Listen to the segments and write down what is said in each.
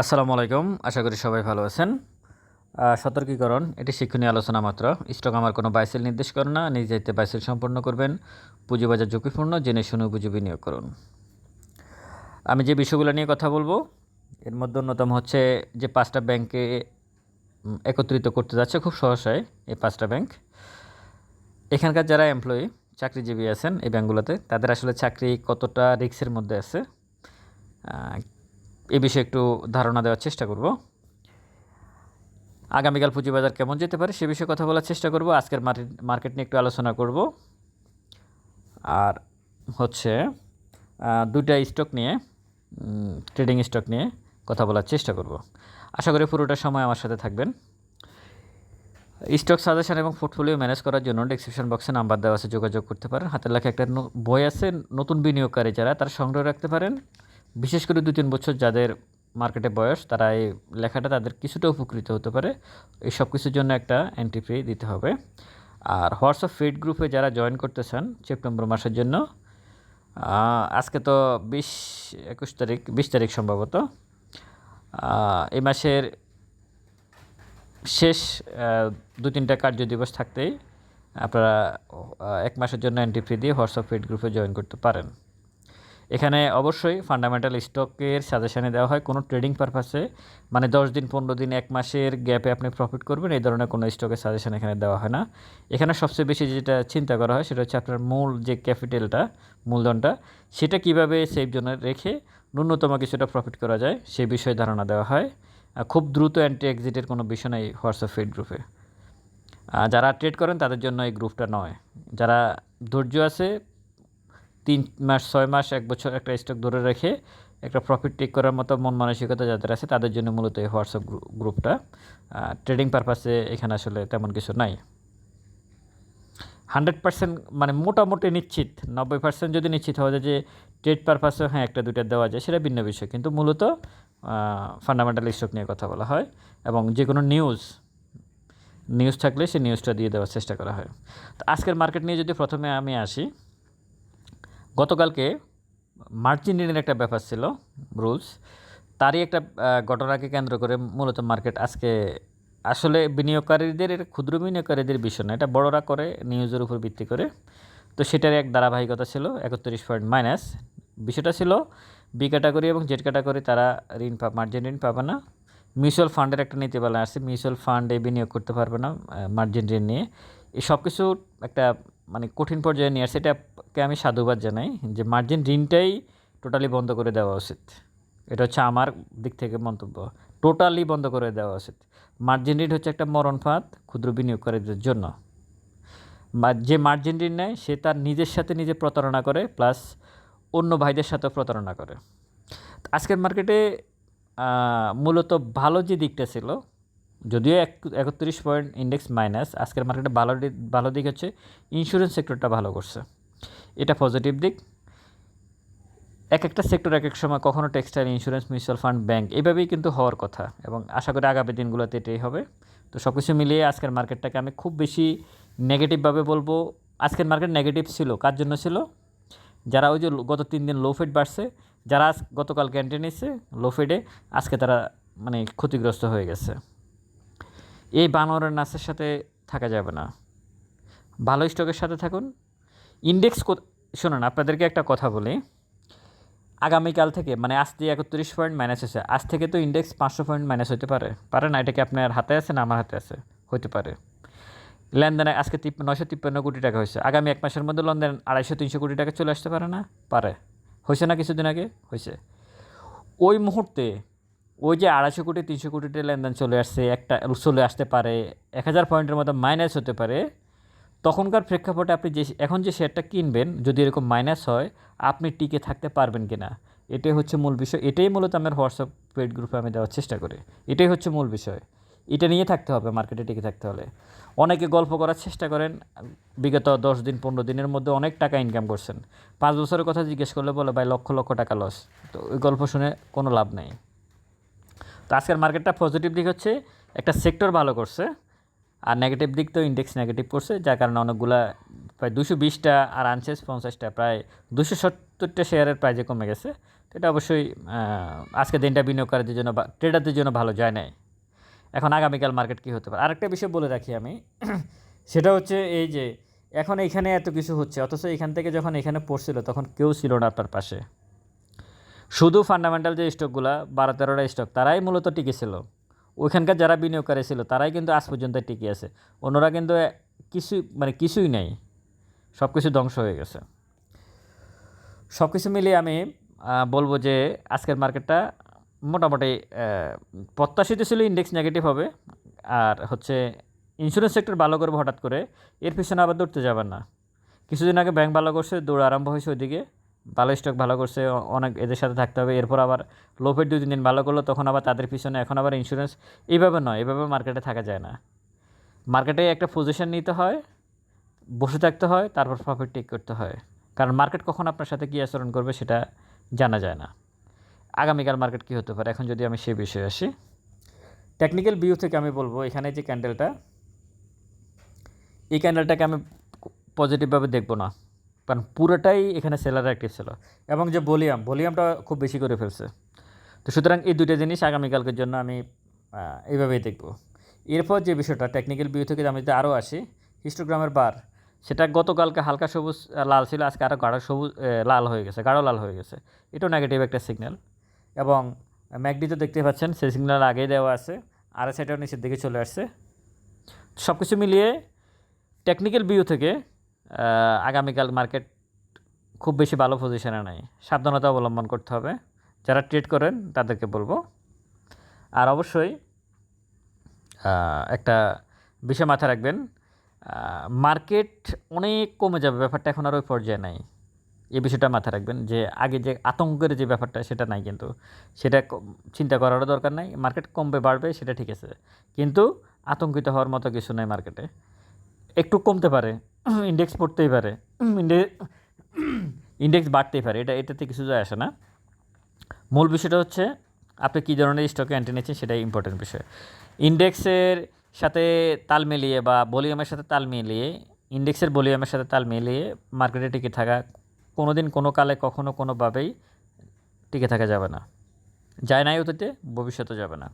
আসসালামু আলাইকুম। আশা করি সবাই ভালো আছেন। সতর্কীকরণ, এটি শিক্ষণীয় আলোচনা মাত্র। স্টক আমার কোনো বাইসেল নির্দেশ করে না, নিজ দায়িত্বে বাইসেল সম্পন্ন করবেন। পুঁজিবাজার ঝুঁকিপূর্ণ, জেনে শুনে পুঁজি বিনিয়োগ করুন। আমি যে বিষয়গুলো নিয়ে কথা বলব, এর মধ্যে অন্যতম হচ্ছে যে পাঁচটা ব্যাংকে একত্রিত করতে যাচ্ছে খুব সহসায় এই পাঁচটা ব্যাংক। এখানকার যারা এমপ্লয়ি চাকরিজীবী আছেন এই ব্যাংকগুলোতে, তাদের আসলে চাকরি কতটা রিস্কের মধ্যে আছে? এ বিষয়ে একটু ধারণা দেওয়ার চেষ্টা করব। আগামীকাল পুঁজিবাজার কেমন যেতে পারে সে বিষয়ে কথা বলার চেষ্টা করব। আজকের মার্কেট নিয়ে একটু আলোচনা করব। আর হচ্ছে দুইটা স্টক নিয়ে ট্রেডিং স্টক নিয়ে কথা বলার চেষ্টা করব। আশা করি পুরোটা সময় আমার সাথে থাকবেন। স্টক সাজেশন এবং পোর্টফোলিও ম্যানেজ করার জন্য ডিসক্রিপশন বক্সে নাম্বার দেওয়া আছে, যোগাযোগ করতে পারেন। হাতের লেখা একটা বই আছে, নতুন বিনিয়োগকারী যারা, তারা সংগ্রহ রাখতে পারেন। বিশেষ করে দু তিন বছর যাদের মার্কেটে বয়স, তারা এই লেখাটা তাদের কিছুটা উপকৃত হতে পারে। এই সব কিছুর জন্য একটা এন্ট্রি ফি দিতে হবে। আর হোয়াটসঅ্যাপ ফিড গ্রুপে যারা জয়েন করতে চান সেপ্টেম্বর মাসের জন্য আজকে তো বিশ একুশ তারিখ, বিশ তারিখ সম্ভবত এই মাসের শেষ দু তিনটা কার্য দিবস থাকতেই আপনারা এক মাসের জন্য এন্ট্রি ফি দিয়ে হোয়াটসঅ্যাপ ফিড গ্রুপে জয়েন করতে পারেন। এখানে অবশ্যই ফান্ডামেন্টাল স্টকের সাজেশনে দেওয়া হয়, কোনো ট্রেডিং পারপাসে মানে দশ দিন, পনেরো দিন, এক মাসের গ্যাপে আপনি প্রফিট করবেন, এই ধরনের কোনো স্টকের সাজেশন এখানে দেওয়া হয় না। এখানে সবচেয়ে বেশি যেটা চিন্তা করা হয়, সেটা হচ্ছে আপনার মূল যে ক্যাপিটালটা, মূলধনটা, সেটা কীভাবে সেফ জন্য রেখে ন্যূনতম কিছুটা প্রফিট করা যায় সেই বিষয়ে ধারণা দেওয়া হয়। খুব দ্রুত অ্যান্টি এক্সিটের কোনো বিষয় নেই হোয়াটসঅ্যাপ ফিড গ্রুপে যারা ট্রেড করেন, তাদের জন্য এই গ্রুপটা নয়। যারা ধৈর্য আছে তিন মাস, ছয় মাস, এক বছর একটা স্টক ধরে রেখে একটা প্রফিট টেক করার মতো মন মানসিকতা যাদের আছে, তাদের জন্য মূলত এই হোয়াটসঅ্যাপ গ্রুপটা ট্রেডিং পারপাসে এখানে আসলে তেমন কিছু নাই। হান্ড্রেড পার্সেন্ট মানে মোটামুটি নিশ্চিত, নব্বই পার্সেন্ট যদি নিশ্চিত হওয়া যায় যে ট্রেড পারপাসে হ্যাঁ একটা, দুইটা দেওয়া যায়, সেটা ভিন্ন বিষয়। কিন্তু মূলত ফান্ডামেন্টাল স্টক নিয়ে কথা বলা হয় এবং যে কোনো নিউজ নিউজ থাকলে সেই নিউজটা দিয়ে দেওয়ার চেষ্টা করা হয়। তো আজকের মার্কেট নিয়ে যদি প্রথমে আমি আসি গতকালকে মার্জিন ঋণের একটা ব্যাপার ছিল, রুলস। তারই একটা ঘটনাকে কেন্দ্র করে মূলত মার্কেট আজকে আসলে বিনিয়োগকারীদের, ক্ষুদ্র বিনিয়োগকারীদের বিষয় না, এটা বড়রা করে, নিউজের উপর ভিত্তি করে। তো সেটার এক ধারাবাহিকতা ছিল, একত্রিশ পয়েন্ট মাইনাস। বিষয়টা ছিল বি ক্যাটাগরি এবং জেড ক্যাটাগরি, তারা ঋণ পা, মার্জিন ঋণ পাবে না। মিউচুয়াল ফান্ডের একটা নীতিমালা আছে মিউচুয়াল ফান্ডে বিনিয়োগ করতে পারবে না মার্জিন ঋণ নিয়ে। এই সব কিছু একটা মানে কঠিন পর্যায়ে নিয়ে আসছে এটাকে আমি সাধুবাদ জানাই যে মার্জিন ঋণটাই টোটালি বন্ধ করে দেওয়া উচিত। এটা হচ্ছে আমার দিক থেকে মন্তব্য। টোটালি বন্ধ করে দেওয়া উচিত। মার্জিন ঋণ হচ্ছে একটা মরণ ফাঁদ, ক্ষুদ্র বিনিয়োগকারীদের জন্য। যে মার্জিন ঋণ নেয়, সে তার নিজের সাথে নিজে প্রতারণা করে প্লাস অন্য ভাইদের সাথেও প্রতারণা করে। আজকের মার্কেটে মূলত ভালো যে দিকটা ছিল যদিও এক, একত্রিশ পয়েন্ট ইন্ডেক্স মাইনাস আজকের মার্কেটে ভালো দি- ভালো দিক হচ্ছে ইন্স্যুরেন্স সেক্টরটা ভালো করছে। এটা পজিটিভ দিক। এক একটা সেক্টর এক এক সময় কখনও textile insurance mutual fund bank এভাবেই কিন্তু হওয়ার কথা এবং আশা করি আগামী দিনগুলোতে এটাই হবে। তো সব কিছু মিলিয়ে আজকের মার্কেটটাকে আমি খুব বেশি নেগেটিভভাবে বলব। আজকের মার্কেট নেগেটিভ ছিল। কার জন্য ছিল? যারা ওই যে গত তিন দিন লো ফেড বাড়ছে, যারা আজ গতকাল ক্যান্টিন নিচ্ছে লো ফেডে আজকে তারা মানে ক্ষতিগ্রস্ত হয়ে গেছে। এই বানরের নাচের সাথে থাকা যাবে না। ভালো স্টকের সাথে থাকুন। ইন্ডেক্স শুনুন, আপনাদেরকে একটা কথা বলি। আগামীকাল থেকে মানে আজ দিয়ে একত্রিশ পয়েন্ট মাইনাস হয়েছে। আজ থেকে তো ইন্ডেক্স পাঁচশো পয়েন্ট মাইনাস হতে পারে। পারে না, এটা কি আপনার হাতে আছে না আমার হাতে আছে? হতে পারে। লেনদেনে আজকে নয়শো তিপ্পান্ন কোটি টাকা হয়েছে। আগামী এক মাসের মধ্যে লেনদেন আড়াইশো তিনশো কোটি টাকা চলে আসতে পারে না? পারে। হয়েছে না কিছুদিন আগে? হয়েছে। ওই মুহূর্তে ওই যে আড়াইশো কোটি, তিনশো কোটিতে লেনদেন চলে আসছে, একটা চলে আসতে পারে, এক হাজার পয়েন্টের মতো মাইনাস হতে পারে। তখনকার প্রেক্ষাপটে আপনি যে, এখন যে শেয়ারটা কিনবেন, যদি এরকম মাইনাস হয়, আপনি টিকে থাকতে পারবেন কি না এটাই হচ্ছে মূল বিষয়। এটাই মূলত আমার হোয়াটসঅ্যাপ পেড গ্রুপে আমি দেওয়ার চেষ্টা করি। এটাই হচ্ছে মূল বিষয়। এটা নিয়ে থাকতে হবে মার্কেটে টিকে থাকতে হলে। অনেকে গল্প করার চেষ্টা করেন, বিগত দশ দিন, পনেরো দিনের মধ্যে অনেক টাকা ইনকাম করছেন। পাঁচ বছরের কথা জিজ্ঞেস করলে বলে, ভাই, লক্ষ লক্ষ টাকা লস তো ওই গল্প শুনে কোনো লাভ নেই। তো আজকের মার্কেটটা পজিটিভ দিক হচ্ছে একটা সেক্টর ভালো করছে আর নেগেটিভ দিক তো ইন্ডেক্স নেগেটিভ করছে যার কারণে অনেকগুলা প্রায় দুশো বিশটা আর আনসেস পঞ্চাশটা প্রায় দুশো সত্তরটা শেয়ারের প্রাইজে কমে গেছে। তো এটা অবশ্যই আহ, আজকের দিনটা বিনিয়োগকারীদের জন্য বা ট্রেডারদের জন্য ভালো যায় নাই। এখন আগামীকাল মার্কেট কী হতে পারে? আরেকটা বিষয় বলে রাখি আমি সেটা হচ্ছে এই যে এখন এইখানে এত কিছু হচ্ছে অথচ এখান থেকে যখন এখানে পড়ছিল তখন কেউ ছিল না আপনার পাশে। শুধু ফান্ডামেন্টাল যে স্টকগুলো বারো তেরোটা স্টক তারাই মূলত টিকে ছিল। ওইখানকার যারা বিনিয়োগকারী ছিল, তারাই কিন্তু আজ পর্যন্ত টিকে আছে। অন্যরা কিন্তু কিছু মানে কিছুই নেই। সব কিছু ধ্বংস হয়ে গেছে। সব কিছু মিলিয়ে আমি বলব যে আজকের মার্কেটটা মোটামুটি প্রত্যাশিত ছিল ইন্ডেক্স নেগেটিভ হবে। আর হচ্ছে ইন্স্যুরেন্স সেক্টর ভালো করবে হঠাৎ করে, এর পিছনে আবার দৌড়তে যাবেন না। কিছুদিন আগে ব্যাংক ভালো করছে, দৌড় আরম্ভ হয়েছে ওইদিকে। ভালো স্টক ভালো করছে অনেক এদের সাথে থাকতে হবে। এরপর আবার লোফের দুই, তিন দিন ভালো করল, তখন আবার তাদের পিছনে এখন আবার ইন্স্যুরেন্স এইভাবে নয়, এভাবে মার্কেটে থাকা যায় না। মার্কেটে একটা পজিশন নিতে হয়, বসে থাকতে হয়, তারপর প্রফিট টেক করতে হয়। কারণ মার্কেট কখন আপনার সাথে কী আচরণ করবে সেটা জানা যায় না। আগামীকাল মার্কেট কী হতে পারে? এখন যদি আমি সেই বিষয়ে আসি। টেকনিক্যাল ভিউ থেকে আমি বলব, এখানে যে ক্যান্ডেলটা এই ক্যান্ডেলটাকে আমি পজিটিভভাবে দেখব না। কারণ পুরোটাই এখানে সেলার অ্যাক্টিভ ছিল। এবং যে ভলিউম ভলিউমটা খুব বেশি করে ফেলছে। তো সুতরাং এই দুটো জিনিস আগামীকালকের জন্য আমি এইভাবেই দেখব। এরপর যে বিষয়টা টেকনিক্যাল ভিউ থেকে আমি যদি আরও আসি হিস্টোগ্রামের বার সেটা গতকালকে হালকা সবুজ লাল ছিল, আজকে আরও গাঢ় সবুজ লাল হয়ে গেছে, গাঢ় লাল হয়ে গেছে। এটাও নেগেটিভ একটা সিগন্যাল এবং ম্যাকডি তো দেখতে পাচ্ছেন, সেই সিগন্যাল আগেই দেওয়া আছে আর সেটাও নিচের দিকে চলে আসছে। সব কিছু মিলিয়ে টেকনিক্যাল ভিউ থেকে আগামীকাল মার্কেট খুব বেশি ভালো পজিশনে নাই। সাবধানতা অবলম্বন করতে হবে। যারা ট্রেড করেন, তাদেরকে বলব। আর অবশ্যই একটা বিষয় মাথায় রাখবেন মার্কেট অনেক কমে যাবে, ব্যাপারটা এখন আর ওই পর্যায়ে নাই। এই বিষয়টা মাথায় রাখবেন যে, আগে যে আতঙ্কের যে ব্যাপারটা, সেটা নাই কিন্তু। সেটা চিন্তা করারও দরকার নাই। মার্কেট কমবে, বাড়বে, সেটা ঠিক আছে। কিন্তু আতঙ্কিত হওয়ার মতো কিছু নাই মার্কেটে একটু কমতে পারে। ইন্ডেক্স পড়তেই পারে। ইন্ডেক্স বাড়তেই পারে। এটা এটাতে কিছু যায় আসে না। মূল বিষয়টা হচ্ছে আপনি কী ধরনের স্টকে এন্ট্রি নিচ্ছেন সেটাই ইম্পর্টেন্ট বিষয়। ইন্ডেক্সের সাথে তাল মিলিয়ে বা ভলিউমের সাথে তাল মিলিয়ে ইন্ডেক্সের ভলিউমের সাথে তাল মিলিয়ে মার্কেটে টিকে থাকা কোনো দিন কোনো কালে কখনো কোনোভাবেই টিকে থাকা যাবে না। যায় নাই অতীতে ভবিষ্যতে যাবে না।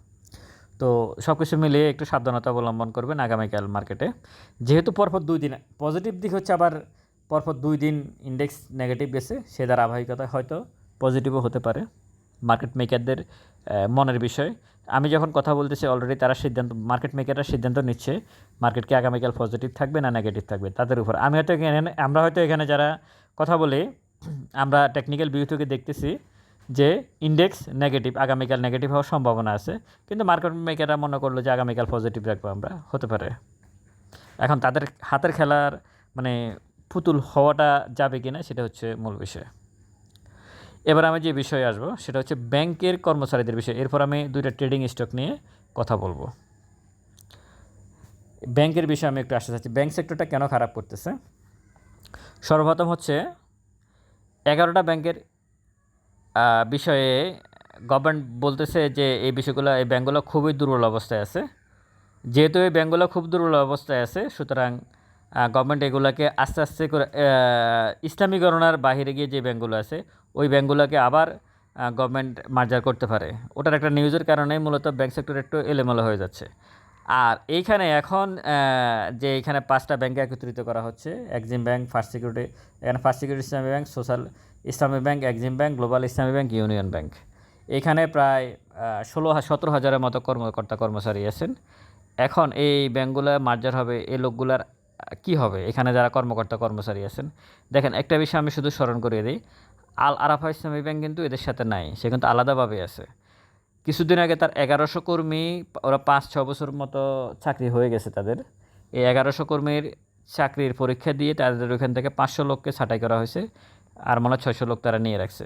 তো সব কিছু মিলিয়ে একটু সাবধানতা অবলম্বন করবেন আগামীকাল মার্কেটে। যেহেতু পরপর দুই দিন, পজিটিভ দিক হচ্ছে আবার পরপর দুই দিন ইন্ডেক্স নেগেটিভ গেছে, সে ধারাবাহিকতা হয়তো পজিটিভও হতে পারে মার্কেট মেকারদের মনের বিষয়। আমি যখন কথা বলতেছি অলরেডি তারা সিদ্ধান্ত মার্কেট মেকাররা সিদ্ধান্ত নিচ্ছে মার্কেট কি আগামীকাল পজিটিভ থাকবে না নেগেটিভ থাকবে তাদের উপর। আমি হয়তো এখানে, আমরা হয়তো এখানে যারা কথা বলি, আমরা টেকনিক্যাল ভিউ থেকে দেখতেছি যে ইন্ডেক্স নেগেটিভ আগামীকাল নেগেটিভ হওয়ার সম্ভাবনা আছে। কিন্তু মার্কেট মেকাররা মনে করল যে আগামীকাল পজিটিভ রাখব আমরা, হতে পারে। এখন তাদের হাতের খেলার মানে পুতুল হওয়াটা যাবে কি না সেটা হচ্ছে মূল বিষয়। এবার আমি যে বিষয়ে আসব, সেটা হচ্ছে ব্যাংকের কর্মচারীদের বিষয়। এরপর আমি দুইটা ট্রেডিং স্টক নিয়ে কথা বলব। ব্যাংকের বিষয়ে আমি একটু আসতে চাচ্ছি। ব্যাংক সেক্টরটা কেন খারাপ করতেছে? সর্বপ্রথম হচ্ছে এগারোটা ব্যাংকের বিষয়ে গভর্নমেন্ট বলতেছে যে এই বিষয়গুলো, এই ব্যাঙ্কগুলো খুবই দুর্বল অবস্থায় আছে। যেহেতু এই ব্যাঙ্কগুলো খুব দুর্বল অবস্থায় আছে, সুতরাং গভর্নমেন্ট এগুলোকে আস্তে আস্তে করে ইসলামীকরণের বাহিরে গিয়ে যে ব্যাঙ্কগুলো আছে, ওই ব্যাঙ্কগুলোকে আবার গভর্নমেন্ট মার্জার করতে পারে। ওটার একটা নিউজের কারণে মূলত ব্যাঙ্ক সেক্টর একটু এলোমেলো হয়ে যাচ্ছে। আর এইখানে এখন যে এখানে পাঁচটা ব্যাংকে একত্রিত করা হচ্ছে, এক্সিম ব্যাংক, ফার্স্ট সিকিউরিটি, এখানে first security Islami bank, social Islami bank, Exim bank, global Islami bank, union bank. এখানে প্রায় ষোলো সতেরো হাজারের মতো কর্মকর্তা, কর্মচারী আছেন। এখন এই ব্যাংকগুলো মার্জার হবে, এই লোকগুলার কি হবে? এখানে যারা কর্মকর্তা, কর্মচারী আছেন। দেখেন, একটা বিষয় আমি শুধু স্মরণ করিয়ে দিই। আল আরাফা ইসলামী ব্যাংক কিন্তু এদের সাথে নাই, সে কিন্তু আলাদাভাবে আছে। কিছুদিন আগে তার এগারোশো কর্মী, ওরা পাঁচ ছ বছর মতো চাকরি হয়ে গেছে তাদের। এই এগারোশো কর্মীর চাকরির পরীক্ষা দিয়ে তাদের ওখান থেকে পাঁচশো লোককে ছাঁটাই করা হয়েছে, আর মনে হয় ছয়শো লোক তারা নিয়ে রাখছে।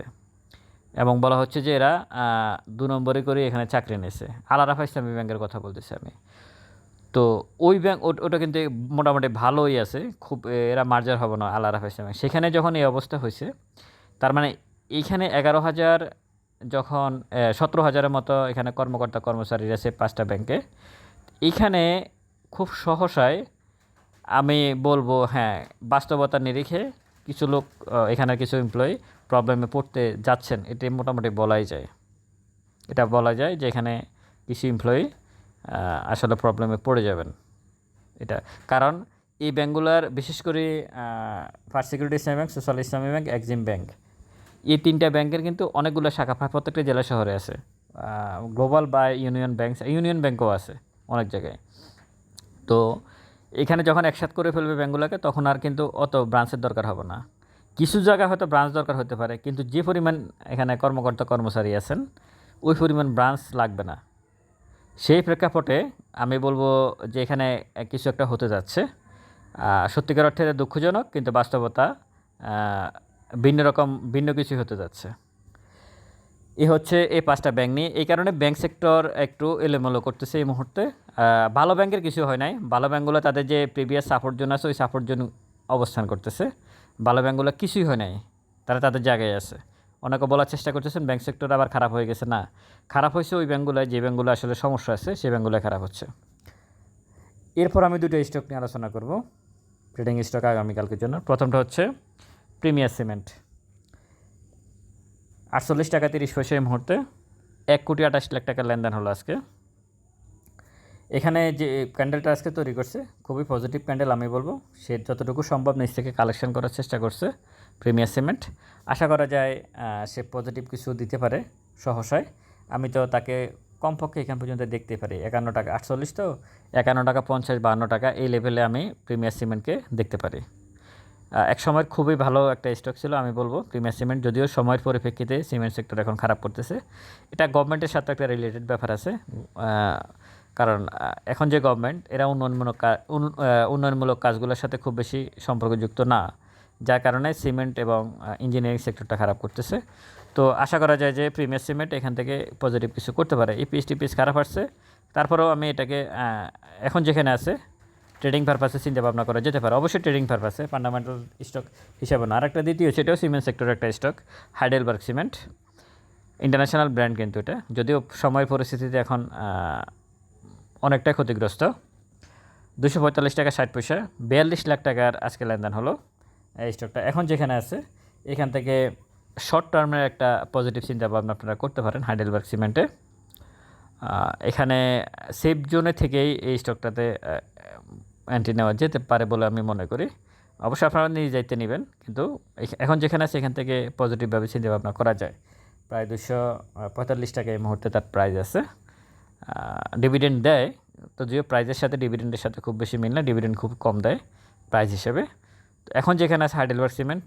এবং বলা হচ্ছে যে এরা দু নম্বরে করে এখানে চাকরি নিয়েছে। আল আরাফা ইসলামী ব্যাংকের কথা বলতেছি আমি। তো ওই ব্যাংক, ওটা কিন্তু মোটামুটি ভালোই আছে। খুব এরা মার্জার হবে না আল্লাহ রাফা ইসলামে সেখানে যখন এই অবস্থা হয়েছে, তার মানে এইখানে এগারো হাজার যখন সতেরো হাজারের মতো এখানে কর্মকর্তা কর্মচারী আছে পাঁচটা ব্যাংকে, এখানে খুব সহসায় আমি বলব হ্যাঁ বাস্তবতা নিরিখে কিছু লোক এখানে কিছু এমপ্লয়ি প্রবলেমে পড়তে যাচ্ছেন, এটি মোটামুটি বলাই যায়। এটা বলা যায় যে এখানে কিছু এমপ্লয়ি আসলে প্রবলেমে পড়ে যাবেন। এটা, কারণ এই ব্যাঙ্কগুলোর বিশেষ করে first security Islami bank social Islami bank Exim bank এই তিনটা ব্যাংকের কিন্তু অনেকগুলো শাখা প্রত্যেকটা জেলা শহরে আছে। গ্লোবাল বা ইউনিয়ন ব্যাংক ইউনিয়ন ব্যাংকও আছে অনেক জায়গায়। তো এখানে যখন একসাথ করে ফেলবে ব্যাঙ্কগুলোকে তখন আর কিন্তু অত ব্রাঞ্চের দরকার হবে না। কিছু জায়গায় হয়তো ব্রাঞ্চ দরকার হতে পারে, কিন্তু যে পরিমাণ এখানে কর্মকর্তা, কর্মচারী আছেন, ওই পরিমাণ ব্রাঞ্চ লাগবে না। সেই প্রেক্ষাপটে আমি বলব যে এখানে কিছু একটা হতে যাচ্ছে। সত্যিকার অর্থে দুঃখজনক, কিন্তু বাস্তবতা ভিন্ন রকম, ভিন্ন কিছু হতে যাচ্ছে। এ হচ্ছে এই পাঁচটা ব্যাংক নিয়ে। এই কারণে ব্যাংক সেক্টর একটু এলোমেলো করতেছে এই মুহূর্তে। ভালো ব্যাংকের কিছু হয় নাই। ভালো ব্যাংকগুলো তাদের যে প্রিভিয়াস সাপোর্ট জোন আছে, ওই সাপোর্ট জোন অবস্থান করতেছে। ভালো ব্যাংকগুলো কিছুই হয় নাই। তারা তাদের জায়গায় আছে। অনেকে বলার চেষ্টা করতেছেন ব্যাংক সেক্টর আবার খারাপ হয়ে গেছে। না, খারাপ হয়েছে ওই ব্যাংকগুলোয় যে ব্যাংকগুলো আসলে সমস্যা আছে সেই ব্যাংকগুলো খারাপ হচ্ছে। এরপর আমি দুটো স্টক নিয়ে আলোচনা করব। ট্রেডিং স্টক আগামীকালকের জন্য। প্রথমটা হচ্ছে প্রিমিয়ার সিমেন্ট। আটচল্লিশ টাকা তিরিশ পয়সা এই মুহূর্তে। এক কোটি আঠাশ লাখ টাকার লেনদেন হলো আজকে। এখানে যে ক্যান্ডেলটা আজকে তৈরি করছে, খুবই পজিটিভ ক্যান্ডেল আমি বলব। সে যতটুকু সম্ভব নিচ থেকে কালেকশন করার চেষ্টা করছে প্রিমিয়ার সিমেন্ট। আশা করা যায় সে পজিটিভ কিছু দিতে পারে, সহসায়। আমি তো তাকে কমপক্ষে এখান পর্যন্ত দেখতে পারি। একান্ন টাকা আটচল্লিশ তো, একান্ন টাকা পঞ্চাশ, বাহান্ন টাকা এই লেভেলে আমি প্রিমিয়ার সিমেন্টকে দেখতে পারি। এক সময় খুবই ভালো একটা স্টক ছিল, আমি বলব প্রিমিয়ার সিমেন্ট। যদিও সময়ের পরিপ্রেক্ষিতে সিমেন্ট সেক্টর এখন খারাপ করতেছে। এটা গভর্নমেন্টের সাথে একটা রিলেটেড ব্যাপার আছে কারণ এখন যে গভর্নমেন্ট এরা উন্নয়নমূলক উন্নয়নমূলক কাজগুলোর সাথে খুব বেশি সম্পর্কযুক্ত না, যার কারণে সিমেন্ট এবং ইঞ্জিনিয়ারিং সেক্টরটা খারাপ করতেছে। তো আশা করা যায় যে প্রিমিয়ার সিমেন্ট এখান থেকে পজিটিভ কিছু করতে পারে। এই ইপিএস টিপিএস খারাপ আসছে, তারপরেও আমি এটাকে এখন যেখানে আছে ট্রেডিং পারপাসে চিন্তা ভাবনা করা যেতে পারে। অবশ্যই ট্রেডিং পারপাসে ফান্ডামেন্টাল স্টক হিসাবে না। আরেকটা দ্বিতীয় সেটাও সিমেন্ট সেক্টরের একটা stock Heidelberg cement international brand কিন্তু এটা। যদিও সময় পরিস্থিতিতে এখন অনেকটাই ক্ষতিগ্রস্ত। দুশো পঁয়তাল্লিশ টাকা ষাট পয়সা, বিয়াল্লিশ লাখ টাকার আজকে লেনদেন হলো এই স্টকটা এখন যেখানে আছে, এখান থেকে শর্ট টার্মের একটা পজিটিভ চিন্তা ভাবনা আপনারা করতে পারেন হাইডেলবার্গ সিমেন্টে এখানে সেফ জোনে থেকেই এই স্টকটাতে অ্যান্টি নেওয়া যেতে পারে বলে আমি মনে করি। অবশ্যই আপনারা নিজ যাইতে নেবেন, কিন্তু এখন যেখানে আছে এখান থেকে পজিটিভভাবে চিন্তা ভাবনা করা যায়। প্রায় দুশো পঁয়তাল্লিশ টাকা এই মুহূর্তে তার প্রাইস আছে। ডিভিডেন্ড দেয়, তো যদিও প্রাইজের সাথে ডিভিডেন্ডের সাথে খুব বেশি মিল না ডিভিডেন্ড খুব কম দেয় প্রাইস হিসেবে। তো এখন যেখানে আছে হাইডেলবার্গ সিমেন্ট,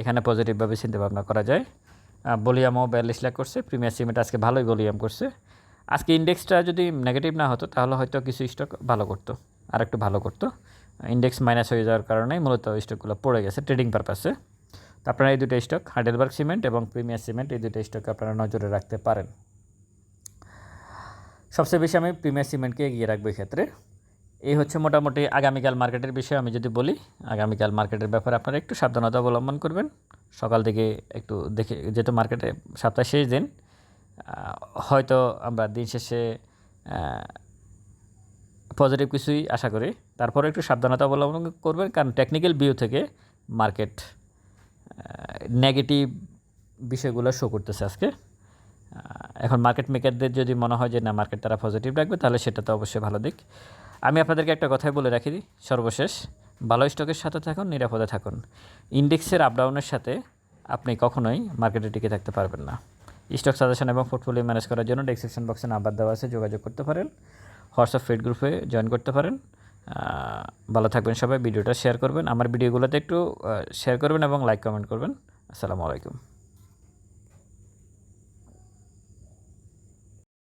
এখানে পজিটিভভাবে চিন্তা ভাবনা করা যায়। বলিয়ামও বিয়াল্লিশ লাখ করছে, প্রিমিয়ার সিমেন্ট আজকে ভালোই বলিয়াম করছে। আজকে ইন্ডেক্সটা যদি নেগেটিভ না হতো, তাহলে হয়তো কিছু স্টক ভালো করতো। আর একটু ভালো করতো। ইন্ডেক্স মাইনাস হয়ে যাওয়ার কারণে মূলত স্টকগুলো পড়ে গেছে ট্রেডিং পারপাসে তো আপনারা এই দুটো স্টক হাইডেলবার্গ সিমেন্ট এবং প্রিমিয়ার সিমেন্ট এই দুটো স্টক আপনারা নজরে রাখতে পারেন। সবচেয়ে বেশি আমি প্রিমিয়ার সিমেন্টকে এগিয়ে রাখব ক্ষেত্রে। এই হচ্ছে মোটামুটি আগামীকাল মার্কেটের বিষয়ে, আমি যদি বলি, আগামীকাল মার্কেটের ব্যাপারে আপনারা একটু সাবধানতা অবলম্বন করবেন। সকাল থেকে একটু দেখে, যেহেতু মার্কেটে সপ্তাহ শেষ দিন হয়তো আমরা দিন শেষে পজিটিভ কিছুই আশা করি। তারপরে একটু সাবধানতা অবলম্বন করবেন, কারণ টেকনিক্যাল ভিউ থেকে মার্কেট নেগেটিভ বিষয়গুলো শো করতেছে আজকে। এখন মার্কেট মেকারদের যদি মনে হয় যে না মার্কেট তারা পজিটিভ রাখবে, তাহলে সেটা তো অবশ্যই ভালো দিক। আমি আপনাদেরকে একটা কথাই বলে রাখি, সর্বশেষ, ভালো স্টকের সাথে থাকুন, নিরাপদে থাকুন। ইন্ডেক্সের আপডাউনের সাথে আপনি কখনোই মার্কেটে টিকে থাকতে পারবেন না। স্টক সাজেশন এবং পোর্টফোলিও ম্যানেজ করার জন্য ডেসক্রিপশন বক্সে নাম্বার দেওয়া আছে, যোগাযোগ করতে পারেন। হোয়াটসঅ্যাপ ফিড গ্রুপে জয়েন করতে পারেন। ভালো থাকবেন সবাই, ভিডিওটা শেয়ার করবেন। আমার ভিডিওগুলোতে একটু শেয়ার করবেন এবং লাইক কমেন্ট করবেন। আসসালামু আলাইকুম।